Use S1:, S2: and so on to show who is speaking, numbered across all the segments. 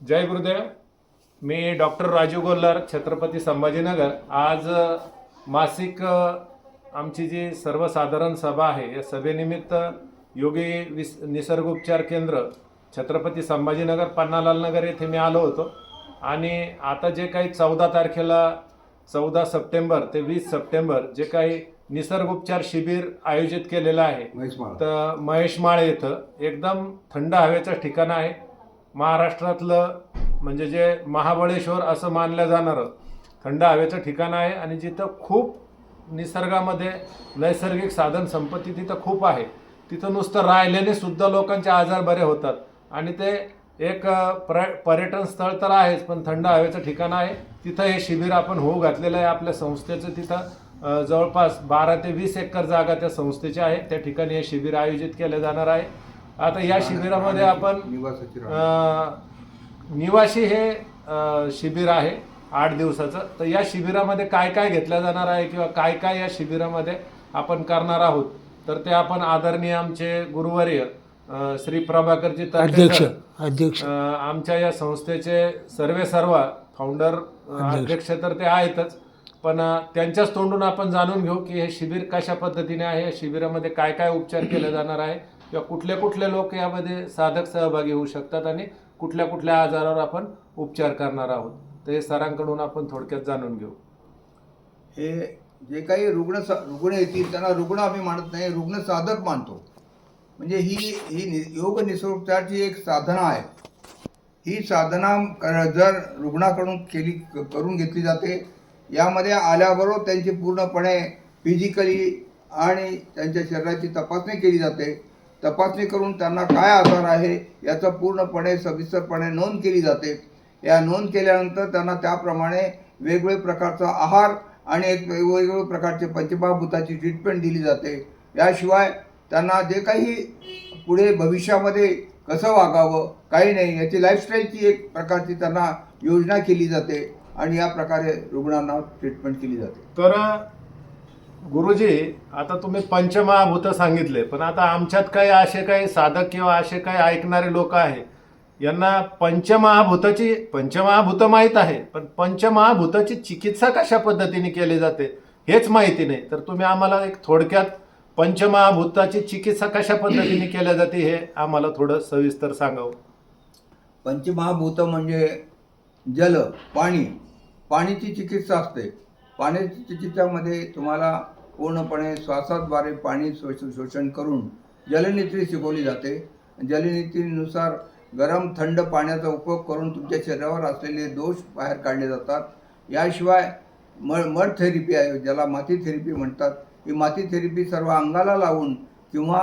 S1: जय गुरुदेव. मी डॉक्टर राजू गोल्लर छत्रपती संभाजीनगर. आज मासिक आमची जी सर्वसाधारण सभा आहे या सभेनिमित्त योगी विस निसर्गोपचार केंद्र छत्रपती संभाजीनगर पन्नालाल नगर येथे मी आलो होतो. आणि आता जे काही चौदा तारखेला चौदा सप्टेंबर ते वीस सप्टेंबर जे काही निसर्गोपचार शिबिर आयोजित केलेलं आहे तर महेशमाळ येथं. एकदम थंड हवेचं ठिकाण आहे. महाराष्ट्रातलं म्हणजे जे महाबळेश्वर असं मानलं जाणारं थंड हवेचं ठिकाण आहे आणि जिथं खूप निसर्गामध्ये नैसर्गिक साधन संपत्ती तिथं खूप आहे. तिथं नुसतं राहिल्याने सुद्धा लोकांचे आजार बरे होतात. आणि ते एक प्र पर्यटन स्थळ तर आहेच पण थंड हवेचं ठिकाण आहे. तिथं हे शिबिर आपण होऊ घातलेलं आहे. आपल्या संस्थेचं तिथं जवळपास बारा ते वीस एकर जागा त्या संस्थेची आहे त्या ठिकाणी हे शिबिर आयोजित केलं जाणार आहे. आता या शिबिरामध्ये आपण निवासी हे शिबिर आहे आठ दिवसाचं. तर या शिबिरामध्ये काय काय घेतलं जाणार आहे किंवा काय काय या शिबिरामध्ये आपण करणार आहोत? तर ते आपण आदरणीय आमचे गुरुवर्य श्री प्रभाकरजी तर्फे
S2: अध्यक्ष अध्यक्ष.
S1: आमच्या या संस्थेचे सर्वे सर्व फाउंडर अध्यक्ष. तर ते आहेतच. पण त्यांच्याच तोंडून आपण जाणून घेऊ की हे शिबिर कशा पद्धतीने आहे या शिबिरामध्ये काय काय उपचार केले जाणार आहे किंवा कुठले कुठले लोक यामध्ये साधक सहभागी होऊ शकतात आणि कुठल्या कुठल्या आजारावर आपण उपचार करणार आहोत. तर हे सरांकडून आपण थोडक्यात जाणून घेऊ.
S3: हे जे काही रुग्ण रुग्ण येतील त्यांना रुग्ण आम्ही मानत नाही रुग्ण साधक मानतो. म्हणजे ही ही नि- योग निसर्गोपचारची एक साधना आहे. ही साधना जर रुग्णाकडून केली करून घेतली जाते यामध्ये आल्याबरोबर त्यांची पूर्णपणे फिजिकली आणि त्यांच्या शरीराची तपासणी केली जाते. तपासणी करून त्यांना काय आजार आहे याचं पूर्णपणे सविस्तरपणे नोंद केली जाते. या नोंद केल्यानंतर त्यांना त्याप्रमाणे वेगवेगळ्या प्रकारचा आहार आणि एक वेगवेगळ्या प्रकारचे पंचमहाभूताची ट्रीटमेंट दिली जाते. याशिवाय त्यांना जे काही पुढे भविष्यामध्ये कसं वागावं काही नाही याची लाईफस्टाईलची एक प्रकारची त्यांना योजना केली जाते आणि या प्रकारे रुग्णांना ट्रीटमेंट केली जाते.
S1: तर गुरुजी आता तुम्ही पंचमहाभूत सांगितले पण आता आमच्यात काही असे काही साधक किंवा असे काही ऐकणारे लोक आहे यांना पंचमहाभूताची पंचमहाभूत माहीत आहे पण पंचमहाभूताची चिकित्सा कशा पद्धतीने केली जाते हेच माहिती नाही. तर तुम्ही आम्हाला एक थोडक्यात पंचमहाभूताची चिकित्सा कशा पद्धतीने केल्या जाते हे आम्हाला थोडं सविस्तर सांगावं.
S3: पंचमहाभूत म्हणजे जल पाणी पाणीची चिकित्सा असते. पाण्याची चिकित्सामध्ये तुम्हाला पूर्णपणे श्वासाद्वारे पाणी शोष शोषण करून जलनेत्री शिकवली जाते. जलनेत्रीनुसार गरम थंड पाण्याचा उपयोग करून तुमच्या शरीरावर असलेले दोष बाहेर काढले जातात. याशिवाय मळ मड थेरपी आहे ज्याला माती थेरपी म्हणतात. ही माती थेरपी सर्व अंगाला लावून किंवा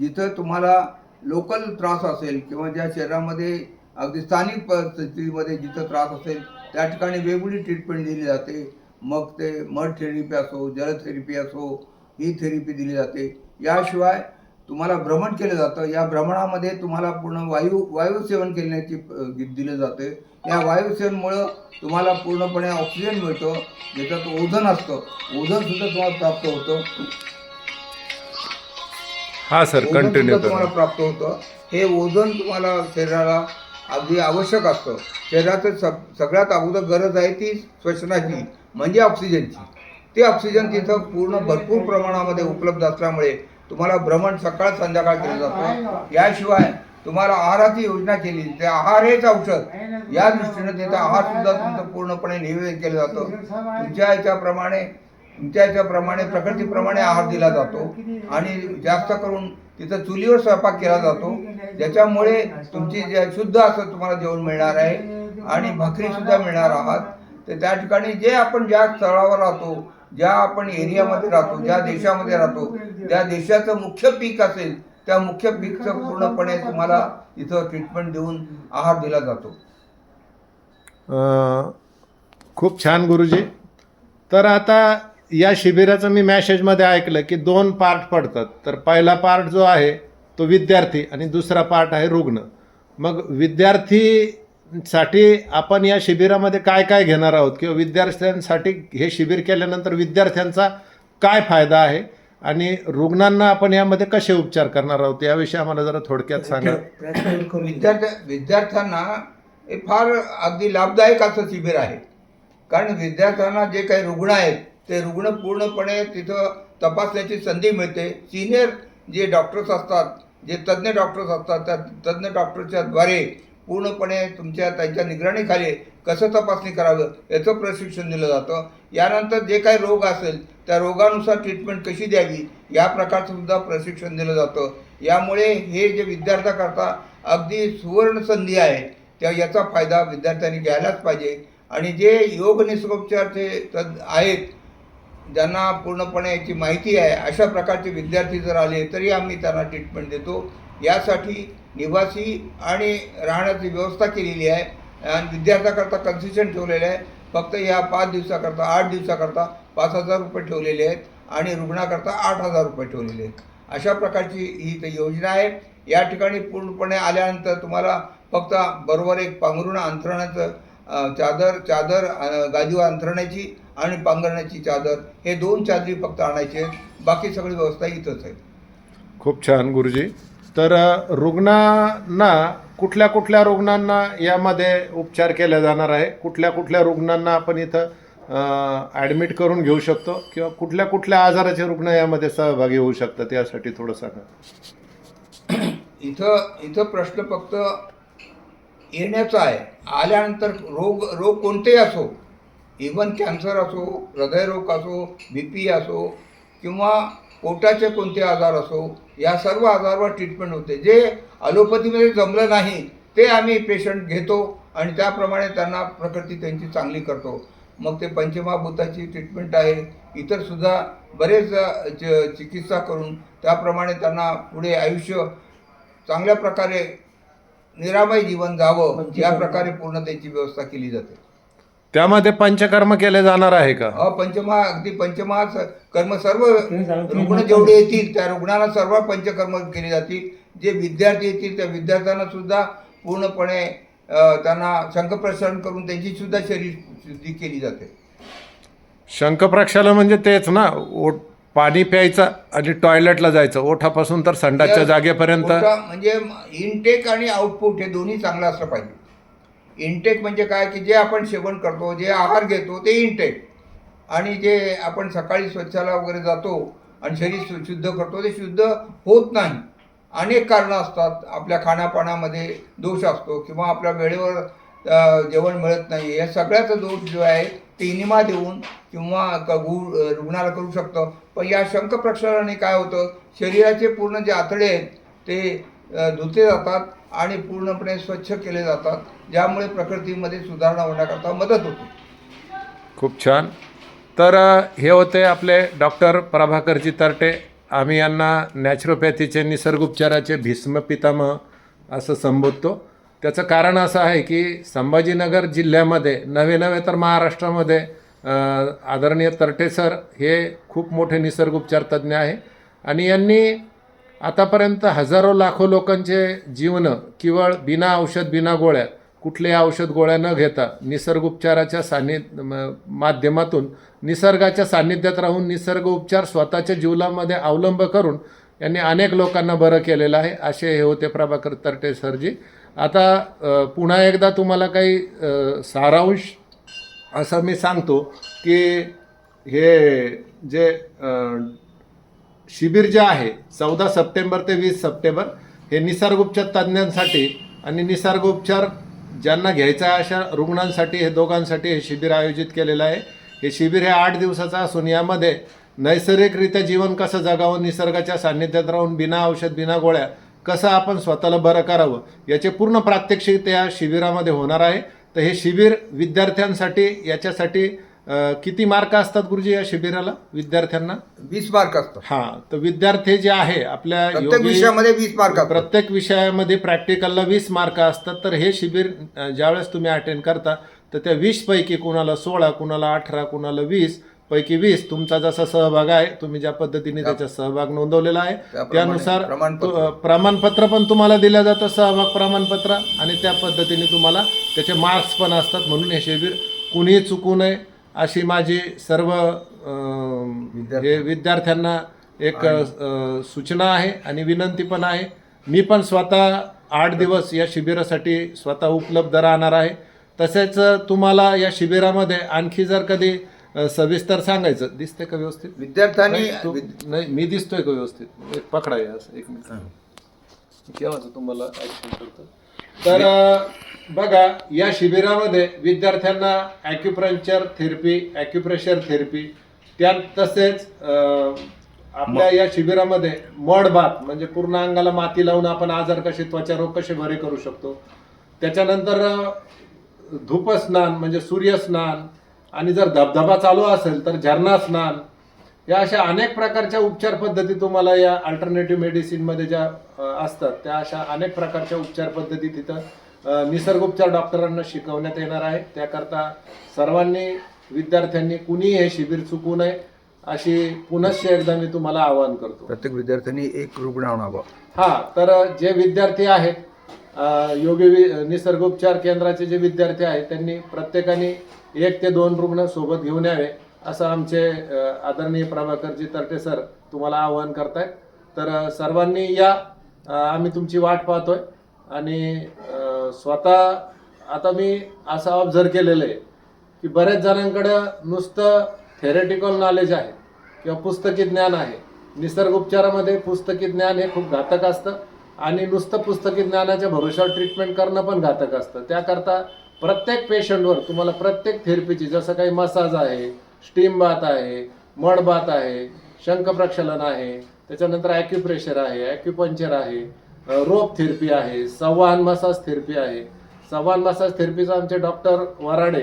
S3: जिथं तुम्हाला लोकल त्रास असेल किंवा ज्या शरीरामध्ये अगदी स्थानिक परिस्थितीमध्ये जिथं त्रास असेल त्या ठिकाणी वेगवेगळी ट्रीटमेंट दिली जाते. मग ते मड थेरपी असो जल थेरपी असो ही थेरपी दिली जाते. याशिवाय तुम्हाला भ्रमण केलं जातं. या भ्रमणामध्ये तुम्हाला पूर्ण वायू वायू सेवन केल्याची दिलं जाते. या वायू सेवनमुळं तुम्हाला पूर्णपणे ऑक्सिजन मिळतं. ज्याच्यात ओझन असतं. ओझन सुद्धा तुम्हाला प्राप्त होतं.
S1: हा सर
S3: सुद्धा तुम्हाला प्राप्त होतं. हे ओझोन तुम्हाला शरीराला अगदी आवश्यक असतं. शरीराचं सग सगळ्यात अगोदर गरज आहे ती श्वसनाची म्हणजे ऑक्सिजनची. ते ऑक्सिजन तिथं पूर्ण भरपूर प्रमाणामध्ये उपलब्ध असल्यामुळे तुम्हाला भ्रमण सकाळ संध्याकाळ केलं जातं. याशिवाय तुम्हाला आहाराची योजना केली ते आहार हेच औषध. या दृष्टीनं तिथं आहार सुद्धा तुमचं पूर्णपणे नियोजन केलं जातं. तुमच्या ह्याच्याप्रमाणे तुमच्या ह्याच्याप्रमाणे प्रकृतीप्रमाणे आहार दिला जातो. आणि जास्त करून तिथं चुलीवर स्वयंपाक केला जातो. ज्याच्यामुळे तुमची जे शुद्ध असं तुम्हाला जेवण मिळणार आहे आणि भाकरी सुद्धा मिळणार आहात. तर त्या ठिकाणी जे आपण ज्या स्थळावर राहतो ज्या आपण एरियामध्ये राहतो ज्या देशामध्ये राहतो त्या देशाचं मुख्य पीक असेल त्या मुख्य पीकचं पूर्णपणे तुम्हाला इथं ट्रीटमेंट देऊन आहार दिला जातो.
S1: खूप छान गुरुजी. तर आता या शिबिराचं मी मॅसेजमध्ये ऐकलं की दोन पार्ट पडतात. तर पहिला पार्ट जो आहे तो विद्यार्थी आणि दुसरा पार्ट आहे रुग्ण. मग विद्यार्थीसाठी आपण या शिबिरामध्ये काय काय घेणार आहोत? किंवा विद्यार्थ्यांसाठी हे शिबिर केल्यानंतर विद्यार्थ्यांचा काय फायदा आहे? आणि रुग्णांना आपण यामध्ये कसे उपचार करणार आहोत? याविषयी आम्हाला जरा थोडक्यात सांगा.
S3: विद्यार्थ्या विद्यार्थ्यांना हे फार अगदी लाभदायक असं शिबिर आहे. कारण विद्यार्थ्यांना जे काही रुग्ण आहेत ते रुग्ण पूर्णपणे तिथं तपासण्याची संधी मिळते. सिनियर जे डॉक्टर्स असतात जे तज्ज्ञ डॉक्टर्स असतात त्या तज्ज्ञ डॉक्टरच्या द्वारे पूर्णपणे तुमच्या त्यांच्या निगराणीखाली कसं तपासणी करावं याचं प्रशिक्षण दिलं जातं. यानंतर जे काही रोग असेल त्या रोगानुसार ट्रीटमेंट कशी द्यावी या प्रकारचं सुद्धा प्रशिक्षण दिलं जातं. यामुळे हे जे विद्यार्थ्याकरता अगदी सुवर्ण संधी आहे त्या याचा फायदा विद्यार्थ्यांनी घ्यायलाच पाहिजे. आणि जे योग निसर्गोपचारचे तज्ञ आहेत ज्यांना पूर्णपणे याची माहिती आहे अशा प्रकारचे विद्यार्थी जर आले तरी आम्ही त्यांना ट्रीटमेंट देतो. यासाठी निवासी आणि राहण्याची व्यवस्था केलेली आहे. आणि विद्यार्थ्याकरता कन्सेशन ठेवलेलं आहे. फक्त या पाच दिवसाकरता आठ दिवसाकरता पाच हजार रुपये ठेवलेले आहेत आणि रुग्णाकरता आठ हजार रुपये ठेवलेले आहेत. अशा प्रकारची ही इथं योजना आहे. या ठिकाणी पूर्णपणे आल्यानंतर तुम्हाला फक्त बरोबर एक पांघरुण अंथरणाचं चादर चादर अ, गादीवर अंथरण्याची आणि पांघरण्याची चादर हे दोन चादरी फक्त आणायचे आहेत. बाकी सगळी व्यवस्था इथंच आहे.
S1: खूप छान गुरुजी. तर रुग्णांना कुठल्या कुठल्या रुग्णांना यामध्ये उपचार केले जाणार आहे? कुठल्या कुठल्या रुग्णांना आपण इथं ॲडमिट करून घेऊ शकतो? किंवा कुठल्या कुठल्या आजाराचे रुग्ण यामध्ये सहभागी होऊ शकतात? यासाठी थोडं सांगा.
S3: इथं इथं प्रश्न फक्त येण्याचा आहे. आल्यानंतर रोग रोग कोणतेही असो इवन कॅन्सर असो हृदयरोग असो बी पी असो किंवा पोटाचे कोणते आजार असो या सर्व आजारावर ट्रीटमेंट होते. जे ॲलोपॅथीमध्ये जमलं नाही ते आम्ही पेशंट घेतो आणि त्याप्रमाणे त्यांना प्रकृती त्यांची चांगली करतो. मग ते पंचमहाभूताची ट्रीटमेंट आहे. इतर सुद्धा बरेच च- चिकित्सा करून त्याप्रमाणे त्यांना पुढे आयुष्य चांगल्या प्रकारे निरामय जीवन जावं या प्रकारे पूर्ण त्याची व्यवस्था केली जाते.
S1: त्यामध्ये पंचकर्म केले जाणार आहे का?
S3: अ पंचमहा अगदी पंचमहा स- कर्म सर्व रुग्ण जेवढे येतील त्या रुग्णाला सर्व पंचकर्म केली जातील. जे विद्यार्थी येतील त्या विद्यार्थ्यांना सुद्धा पूर्णपणे अ, त्यांना शंखप्रसारण करून त्यांची सुद्धा शरीर शुद्धी केली जाते.
S1: शंखप्रक्षालन म्हणजे तेच ना पाणी प्यायचं आणि टॉयलेटला जायचं. ओठापासून तर संडासच्या जागेपर्यंत.
S3: मोठा म्हणजे इनटेक आणि आउटपुट हे दोन्ही चांगलं असलं पाहिजे. इनटेक म्हणजे काय? की जे आपण सेवन करतो जे आहार घेतो ते इनटेक आणि जे आपण सकाळी स्वच्छाला वगैरे जातो आणि शरीर शु- शुद्ध करतो ते शुद्ध होत नाही. अनेक कारणं असतात. आपल्या खाण्यापाण्यामध्ये दोष असतो किंवा आपल्या वेळेवर अ, जेवण मिळत नाही. या सगळ्याचा दोष जो आहे ते देऊन किंवा क- रुग्णाला करू शकतं. पण या शंख प्रक्षालनाने काय होतं? शरीराचे पूर्ण जे आतडे आहेत ते धुतले जातात आणि पूर्णपणे स्वच्छ केले जातात. ज्यामुळे प्रकृतीमध्ये सुधारणा होण्याकरता मदत होते.
S1: खूप छान. तर हे होते आपले डॉक्टर प्रभाकरजी तरटे. आम्ही यांना नॅचरोपॅथीचे निसर्गोपचाराचे भीष्म पितामह असं संबोधतो. त्याचं कारण असं आहे की संभाजीनगर जिल्ह्यामध्ये नवे नवे तर महाराष्ट्रामध्ये आदरणीय तरटे सर हे खूप मोठे निसर्गोपचार तज्ज्ञ आहे. आणि यांनी आतापर्यंत हजारो लाखो लोकांचे जीवन केवळ बिना औषध बिना गोळ्या कुठल्याही औषध गोळ्या न घेता निसर्गोपचाराच्या सान्निध म- माध्यमातून निसर्गाच्या सान्निध्यात राहून निसर्ग उपचार स्वतःच्या जीवनामध्ये अवलंब करून यांनी अनेक लोकांना बरं केलेलं आहे. असे हे होते प्रभाकर तरटे सरजी. आता पुन्हा एकदा तुम्हाला काही सारांश? असं मी सांगतो की हे जे शिबिर जे आहे चौदा सप्टेंबर ते वीस सप्टेंबर हे निसर्गोपचार तज्ज्ञांसाठी आणि निसर्गोपचार ज्यांना घ्यायचा आहे अशा रुग्णांसाठी हे दोघांसाठी हे शिबिर आयोजित केलेलं आहे. हे शिबिर हे आठ दिवसाचं असून यामध्ये नैसर्गिकरित्या जीवन कसं जगावं निसर्गाच्या सान्निध्यात राहून बिना औषध बिना गोळ्या कसं आपण स्वतःला बरं करावं याचे पूर्ण प्रात्यक्षिक त्या शिबिरामध्ये होणार आहे. तर हे शिबिर विद्यार्थ्यांसाठी याच्यासाठी किती मार्क असतात गुरुजी या शिबिराला? विद्यार्थ्यांना?
S3: वीस मार्क असतात.
S1: हा तर विद्यार्थी जे आहे आपल्या
S3: प्रत्येक विषयामध्ये वीस मार्क
S1: प्रत्येक विषयामध्ये प्रॅक्टिकलला वीस मार्क असतात. तर हे शिबिर ज्यावेळेस तुम्ही अटेंड करता तर त्या वीस पैकी कुणाला सोळा कुणाला अठरा कुणाला वीस पैकी वीस तुमचा जसा सहभाग आहे तुम्ही ज्या पद्धतीने त्याचा सहभाग नोंदवलेला आहे त्यानुसार
S3: प्रमाणपत्र.
S1: पण तुम्हाला दिलं जातं सहभाग प्रमाणपत्र आणि त्या पद्धतीने तुम्हाला त्याचे मार्क्स पण असतात म्हणून हे शिबिर कुणीही चुकू नये अशी माझी सर्व हे विद्यार्थ्यांना एक सूचना आहे आणि विनंती पण आहे. मी पण स्वतः आठ दिवस या शिबिरासाठी स्वतः उपलब्ध राहणार आहे. तसेच तुम्हाला या शिबिरामध्ये आणखी जर कधी सविस्तर सांगायचं. दिसते का व्यवस्थित?
S3: विद्यार्थ्यांनी
S1: नाही, तू- नाही मी दिसतोय का व्यवस्थित? एक पकडा हे असं एक मिनिट. केव्हाचं तुम्हाला करतो तर अ, बघा या शिबिरामध्ये विद्यार्थ्यांना ॲक्युप्रंचर थेरपी ॲक्युप्रेशर थेरपी त्या तसेच अ, आपल्या या शिबिरामध्ये मड बाथ म्हणजे पूर्ण अंगाला माती लावून आपण आजार कसे त्वचारोग कसे बरे करू शकतो. त्याच्यानंतर अ, धूपस्नान म्हणजे सूर्यस्नान आणि जर धबधबा चालू असेल तर झरणा स्नान या अशा अनेक प्रकारच्या उपचार पद्धती तुम्हाला या अल्टरनेटिव्ह मेडिसिनमध्ये ज्या असतात त्या अशा अनेक प्रकारच्या उपचार पद्धती तिथं निसर्गोपचार डॉक्टरांना शिकवण्यात येणार आहे. त्याकरता सर्वांनी विद्यार्थ्यांनी कुणीही हे शिबिर चुकू नये अशी पुनश्च एकदा मी तुम्हाला आवाहन करतो.
S3: प्रत्येक विद्यार्थ्यांनी एक रुग्ण आणावा
S1: हा तर जे विद्यार्थी आहेत अ, योगी वि- निसर्गोपचार केंद्राचे जे विद्यार्थी आहेत त्यांनी प्रत्येकाने एक ते दोन रुग्ण सोबत घेऊन यावे असं आमचे आदरणीय प्रभाकरजी तरटे सर तुम्हाला आवाहन करतायत. तर सर्वांनी या. आम्ही तुमची वाट पाहतोय. आणि स्वतः आता मी असं ऑब्झर्व केलेलं आहे की बऱ्याच जणांकडं नुसतं थेरेटिकल नॉलेज आहे किंवा पुस्तकी ज्ञान आहे. निसर्ग उपचारामध्ये पुस्तकी ज्ञान हे खूप घातक असतं आणि नुसतं पुस्तकी ज्ञानाच्या भरोशावर ट्रीटमेंट करणं पण घातक असतं. त्याकरता प्रत्येक पेशंटवर तुम्हाला प्रत्येक थेरपीची जसं काही मसाज आहे स्टीम बाथ आहे मड बाथ आहे शंख प्रक्षालन आहे त्याच्यानंतर ॲक्युप्रेशर आहे ॲक्युपंक्चर आहे रोप थेरपी आहे संवाहन मसाज थेरपी आहे. संवाहन मसाज थेरपीचं आमचे डॉक्टर वराडे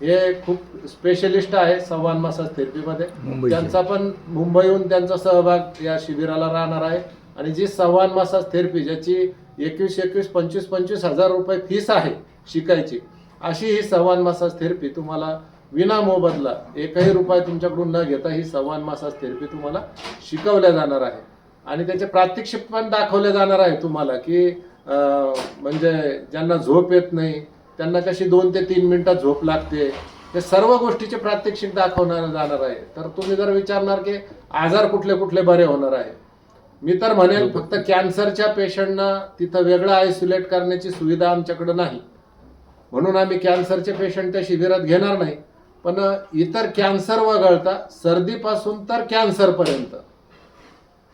S1: हे खूप स्पेशलिस्ट आहे संवाहन मसाज थेरपीमध्ये. त्यांचा पण मुंबईहून त्यांचा सहभाग या शिबिराला राहणार आहे. आणि जी संवाहन मसाज थेरपी ज्याची एकवीस एकवीस पंचवीस पंचवीस हजार रुपये फीस आहे शिकायची अशी ही संवाहन मसाज थेरपी तुम्हाला विना मोबदला एकही रुपया तुमच्याकडून न घेता ही संवाहन मसाज थेरपी तुम्हाला शिकवल्या जाणार आहे. आणि त्याचे प्रात्यक्षिक पण दाखवले जाणार आहे तुम्हाला की म्हणजे ज्यांना झोप येत नाही त्यांना कशी दोन ते तीन मिनटात झोप लागते हे सर्व गोष्टीचे प्रात्यक्षिक दाखवणार जाणार आहे. तर तुम्ही जर विचारणार की आजार कुठले कुठले बरे होणार आहे? मी तर म्हणेल फक्त कॅन्सरच्या पेशंटना तिथं वेगळं आयसोलेट करण्याची सुविधा आमच्याकडे नाही. म्हणून आम्ही कॅन्सरचे पेशंट त्या शिबिरात घेणार नाही. पण इतर कॅन्सर वगळता सर्दीपासून तर कॅन्सरपर्यंत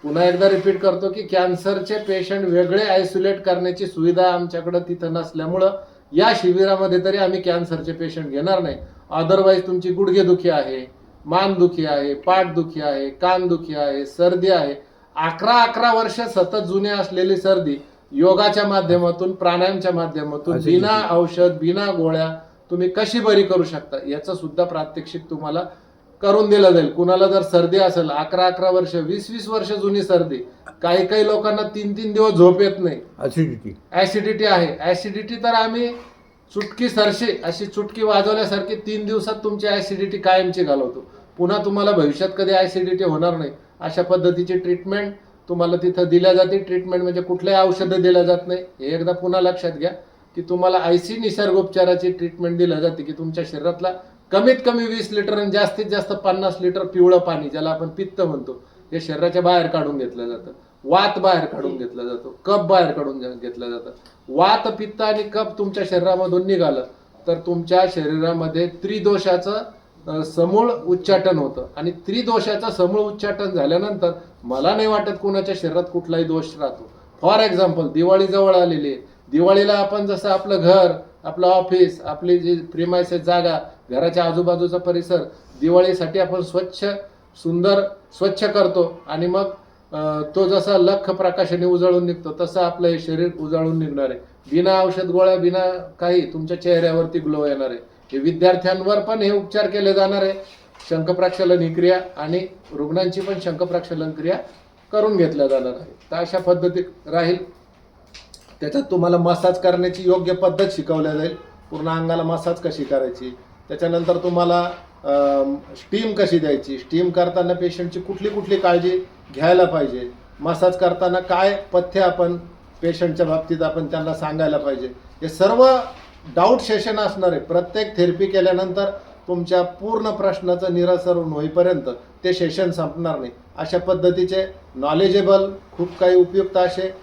S1: पुन्हा एकदा रिपीट करतो की कॅन्सरचे पेशंट वेगळे आयसोलेट करण्याची सुविधा आमच्याकडं तिथं नसल्यामुळं या शिबिरामध्ये तरी आम्ही कॅन्सरचे पेशंट घेणार नाही. अदरवाईज तुमची गुडघेदुखी आहे मानदुखी आहे पाठदुखी आहे कानदुखी आहे सर्दी आहे. अकरा अकरा वर्ष सतत जुने असलेली सर्दी योगाच्या माध्यमातून प्राणायामच्या माध्यमातून बिना औषध बिना गोळ्या तुम्ही कशी बरी करू शकता? याचं सुद्धा प्रात्यक्षिक तुम्हाला करून दिलं जाईल. कुणाला जर सर्दी असेल अकरा अकरा वर्ष वीस वीस वर्ष जुनी सर्दी काही काही लोकांना तीन तीन दिवस झोप येत नाही.
S3: ऍसिडिटी
S1: ऍसिडिटी आहे. ऍसिडिटी तर आम्ही चुटकी सरशी अशी चुटकी वाजवल्यासारखी तीन दिवसात तुमची ऍसिडिटी कायमची घालवतो. पुन्हा तुम्हाला भविष्यात कधी ऍसिडिटी होणार नाही अशा पद्धतीची ट्रीटमेंट तुम्हाला तिथं दिल्या जाते ट्रीटमेंट म्हणजे कुठलंही औषधं दिल्या जात नाही. हे एकदा पुन्हा लक्षात घ्या की तुम्हाला आयसी निसर्गोपचाराची ट्रीटमेंट दिल्या जाते की तुमच्या शरीरातला कमीत कमी वीस लिटर आणि जास्तीत जास्त पन्नास लिटर पिवळं पाणी ज्याला आपण पित्त म्हणतो हे शरीराच्या बाहेर काढून घेतलं जातं. वात बाहेर काढून घेतला जातो कप बाहेर काढून घेतला घेतलं जातं. वात पित्त आणि कप तुमच्या शरीरामधून निघालं तर तुमच्या शरीरामध्ये त्रिदोषाचं समूळ उच्चाटन होतं. आणि त्रिदोषाचं समूळ उच्चाटन झाल्यानंतर मला नाही वाटत कोणाच्या शरीरात कुठलाही दोष राहतो. फॉर एक्झाम्पल दिवाळी जवळ आलेली आहे. दिवाळीला आपण जसं आपलं घर आपलं ऑफिस आपली जी प्रिमायसेस जागा घराच्या आजूबाजूचा परिसर दिवाळीसाठी आपण स्वच्छ सुंदर स्वच्छ करतो. आणि मग तो जसा लख प्रकाशाने उजळून निघतो तसं आपलं हे शरीर उजळून निघणार आहे. बिना औषध गोळ्या बिना काही तुमच्या चेहऱ्यावरती ग्लो येणार आहे. हे विद्यार्थ्यांवर पण हे उपचार केले जाणार आहे. शंखप्रक्षालन ही क्रिया आणि रुग्णांची पण शंखप्रक्षालन क्रिया करून घेतल्या जाणार आहे. तर अशा पद्धतीत राहील. त्याच्यात तुम्हाला मसाज करण्याची योग्य पद्धत शिकवल्या जाईल. पूर्ण अंगाला मसाज कशी करायची? त्याच्यानंतर तुम्हाला स्टीम कशी द्यायची? स्टीम करताना पेशंटची कुठली कुठली काळजी घ्यायला पाहिजे? मसाज करताना काय पथ्य आपण पेशंटच्या बाबतीत आपण त्यांना सांगायला पाहिजे? हे सर्व डाऊट सेशन असणार आहे प्रत्येक थेरपी केल्यानंतर तुमच्या पूर्ण प्रश्नाचं निरासरण होईपर्यंत ते सेशन संपणार नाही. अशा पद्धतीचे नॉलेजेबल खूप काही उपयुक्त असे